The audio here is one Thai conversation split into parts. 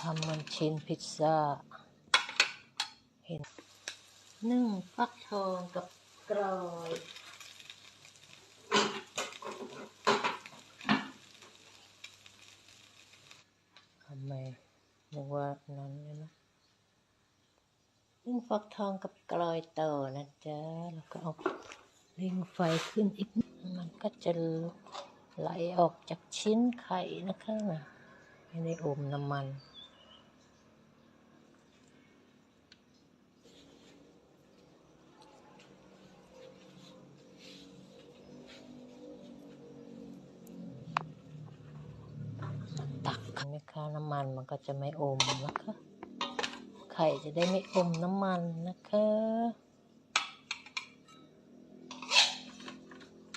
ทำเหมันชิ้นพิซซ่า เห็นนึ่งฟักทองกับกรอยทำไมนึกว่านั้นเลยนะนึ่งฟักทองกับกรอยต่อนะจ๊ะ แล้วก็เอาเร่งไฟขึ้นอีกนิดมันก็จะไหลออกจากชิ้นไข่นะคะไม่ได้อมน้ำมัน ตักนะคะน้ำมันมันก็จะไม่อมนะคะ ไข่จะได้ไม่อมน้ำมันนะคะ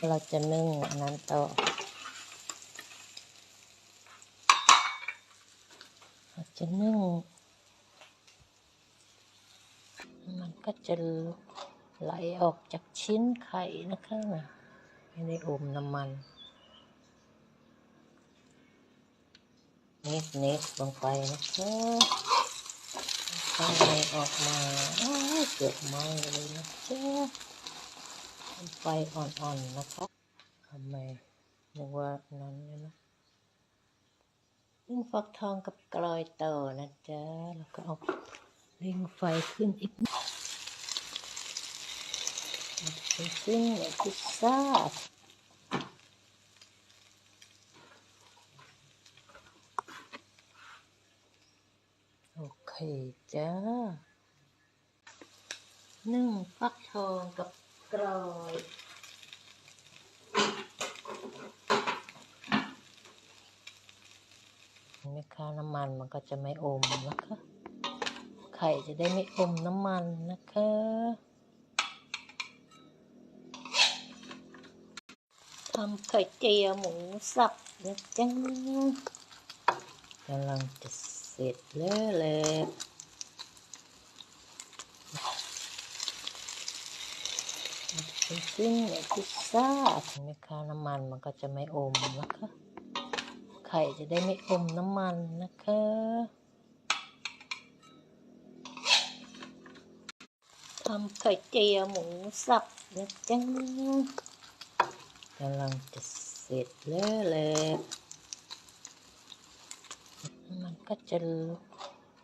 เราจะนึ่งอันนั้นต่อเราจะนึ่ง มันก็จะไหลออกจากชิ้นไข่นะคะไม่ได้อมน้ำมัน นิดนิดลงไปนะคะข้างในออกมาเกือบไหม้เลยนะจ๊ะไฟอ่อนๆนะคะทำไมนึกว่านั้นเลยนะนึ่งฟักทองกับกลอยต่อนะจ๊ะ แล้วก็เอาเร่งไฟขึ้นอีกนิดเป็นซึ่งพิซซ่า โอเค จ้านึ่งฟักทองกับกรอยเห็นไหมคะน้ำมันมันก็จะไม่อมนะคะ ไข่จะได้ไม่อมน้ำมันนะคะ ทำไข่เจียวหมูสับนะจ๊ะกำลังจะเสร็จแล้วแหละ เป็นซึ่งพิซซ่าเห็นไหมคะน้ำมันมันก็จะไม่อมนะคะ ไข่จะได้ไม่อมน้ำมันนะคะ ทำไข่เจียวหมูสับนะจ๊ะกำลังจะเสร็จแล้วแหละมันก็จะ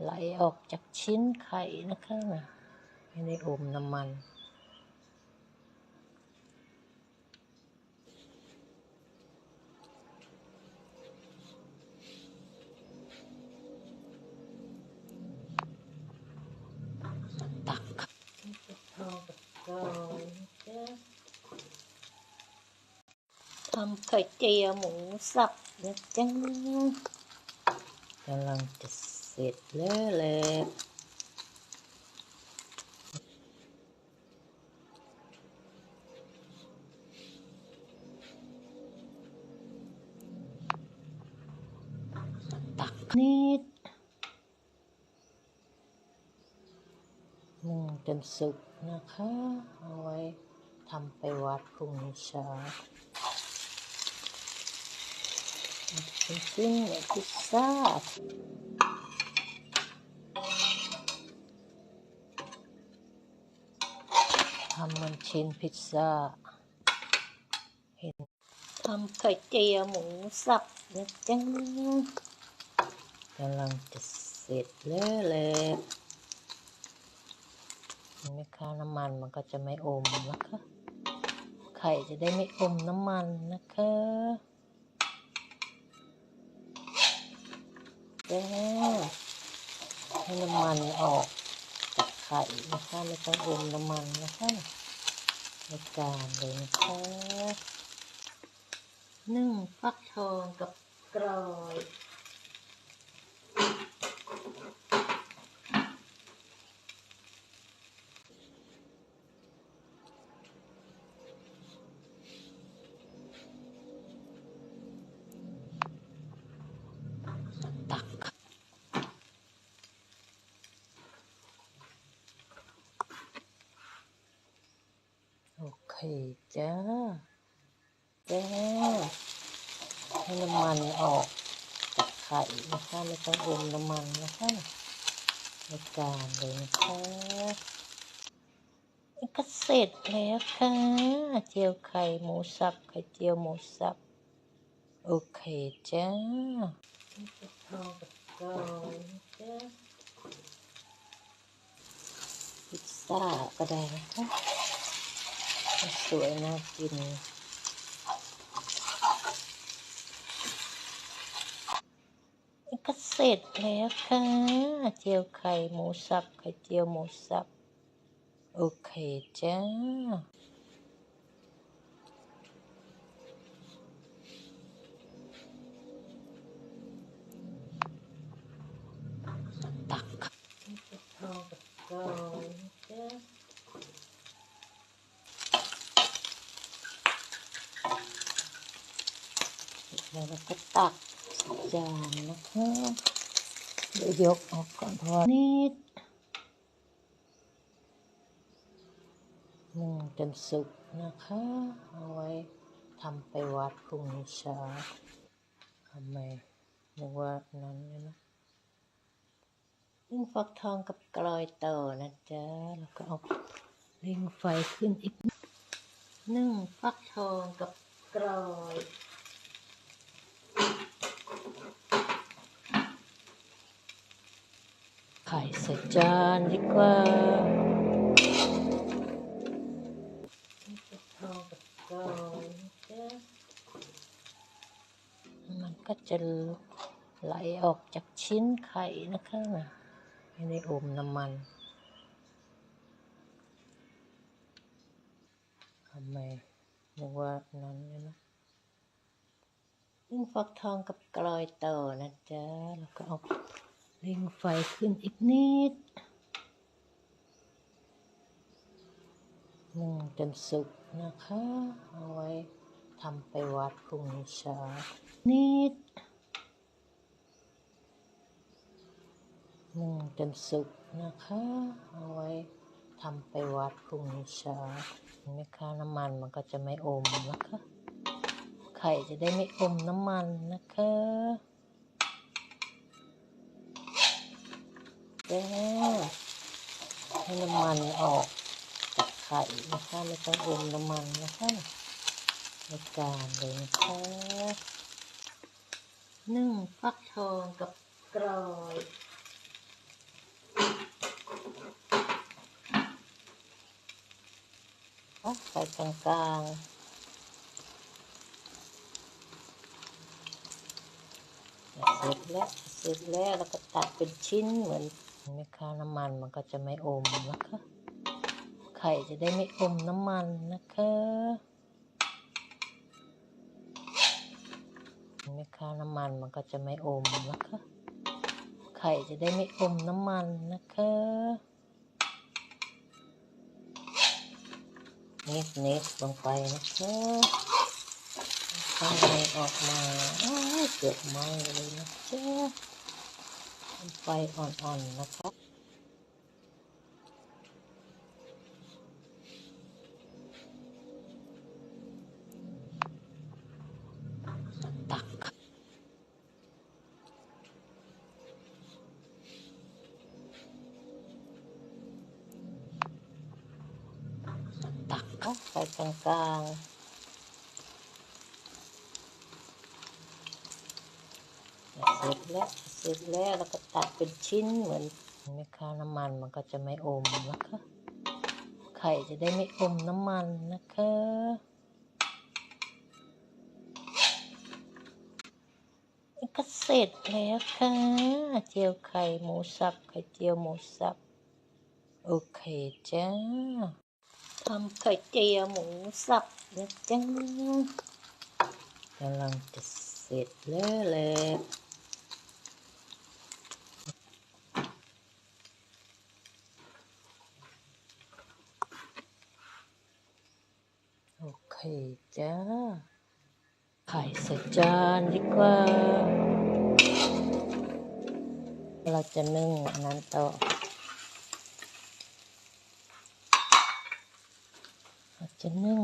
ไหลออกจากชิ้นไข่นะคะไม่ได้อมน้ำมัน ทำไข่เจียวหมูสับนะจ๊ะกำลังจะเสร็จแล้วแหละตักนิดนึ่งจนสุก นะคะ เอาไว้ทำไปวัดพรุ่งนี้เช้าเป็นซึ่งพิซซ่าทำเหมันชิ้นพิซซ่า เห็นทำไข่เจียวหมูสับนะจ๊ะกำลังจะเสร็จแล้วแหละ ไหมคะน้ำมันมันก็จะไม่อมนะคะ ไข่จะได้ไม่อมน้ำมันนะคะแก้ให้น้ำมันออกจากไข่นะคะไม่ต้องอมน้ำมันนะคะในการเลยนะคะนึ่งฟักทองกับกรอย จ้าจ้าให้น้ำมันออกจากไข่นะคะไม่ต้องอมน้ำมันนะคะในการเลยนะคะก็เสร็จแล้วค่ะ เจียวไข่หมูสับไข่เจียวหมูสับ โอเคจ้าทอดกับกรอยนะจ้าพิซซ่าก็ได้นะคะ สวยน่ากิน ก็เสร็จแล้วค่ะ เจียวไข่หมูสับ ไข่เจียวหมูสับ โอเคจ้าตักกับกรอยนะจ้า แล้วเราก็ตักจานนะคะเดี๋ยวยกออกก่อนพราะว่านิดนึ่งจนสุกนะคะ เอาไว้ทำไปวัดพรุ่งนี้เช้าทำไมนึกว่านั้นนะนึ่งฟักทองกับกลอยต่อนะจ๊ะ แล้วก็เอาเร่งไฟขึ้นอีกนึ่งฟักทองกับกลอย ไข่ใส่จานดีกว่าฟักทองกับกลอยนะจ๊ะมันก็จะไหลออกจากชิ้นไข่นะคะไม่ได้อมน้ำมันทำไมนึกว่านั้นเลยนะนึ่งฟักทองกับกลอยต่อนะจ๊ะ แล้วก็เอา เร่งไฟขึ้นอีกนิดนึ่งจนสุกนะคะ เอาไว้ทำไปวัดพรุ่งนี้เช้านิดหนึ่งจนสุกนะคะ เอาไว้ทำไปวัดพรุ่งนี้เช้าเห็นไหมคะน้ำมันมันก็จะไม่อมนะคะ ไข่จะได้ไม่อมน้ำมันนะคะ แก้ให้น้ำมันออกจากไข่นะคะไม่ต้องอมน้ำมันนะคะในการเลยนะคะนึ่งฟักทองกับกรอยอะใส่กลางๆเสร็จแล้วเสร็จแล้วแล้วก็ตัดเป็นชิ้นเหมือน ไหมคะน้ำมันมันก็จะไม่อมนะคะ ไข่จะได้ไม่อมน้ำมันนะคะนไหมคะน้ำมันมันก็จะไม่อมนะคะ ไข่จะได้ไม่อมน้ำมันนะคะนิดนิดๆลงไปนะคะข้างในออกมาเกือบไหม้เลยนะจ๊ะ ไฟอ่อนๆนะคะตักค่ะตักค่ะใส่กลางๆเสร็จแล้ว เสร็จแล้วแล้วก็ตัดเป็นชิ้นเหมือนนไหมคะน้ำมันมันก็จะไม่อมนะคะ ไข่จะได้ไม่อมน้ำมันนะคะก็เสร็จแล้วค่ะ เจียวไข่หมูสับไข่เจียวหมูสับ โอเคจ้าทำไข่เจียวหมูสับนะจ้ากำลังจะเสร็จแล้วแหละ เคจ้า ไข่ใส่จานดีกว่า เราจะนึ่งอันนั้นต่อเราจะนึ่ง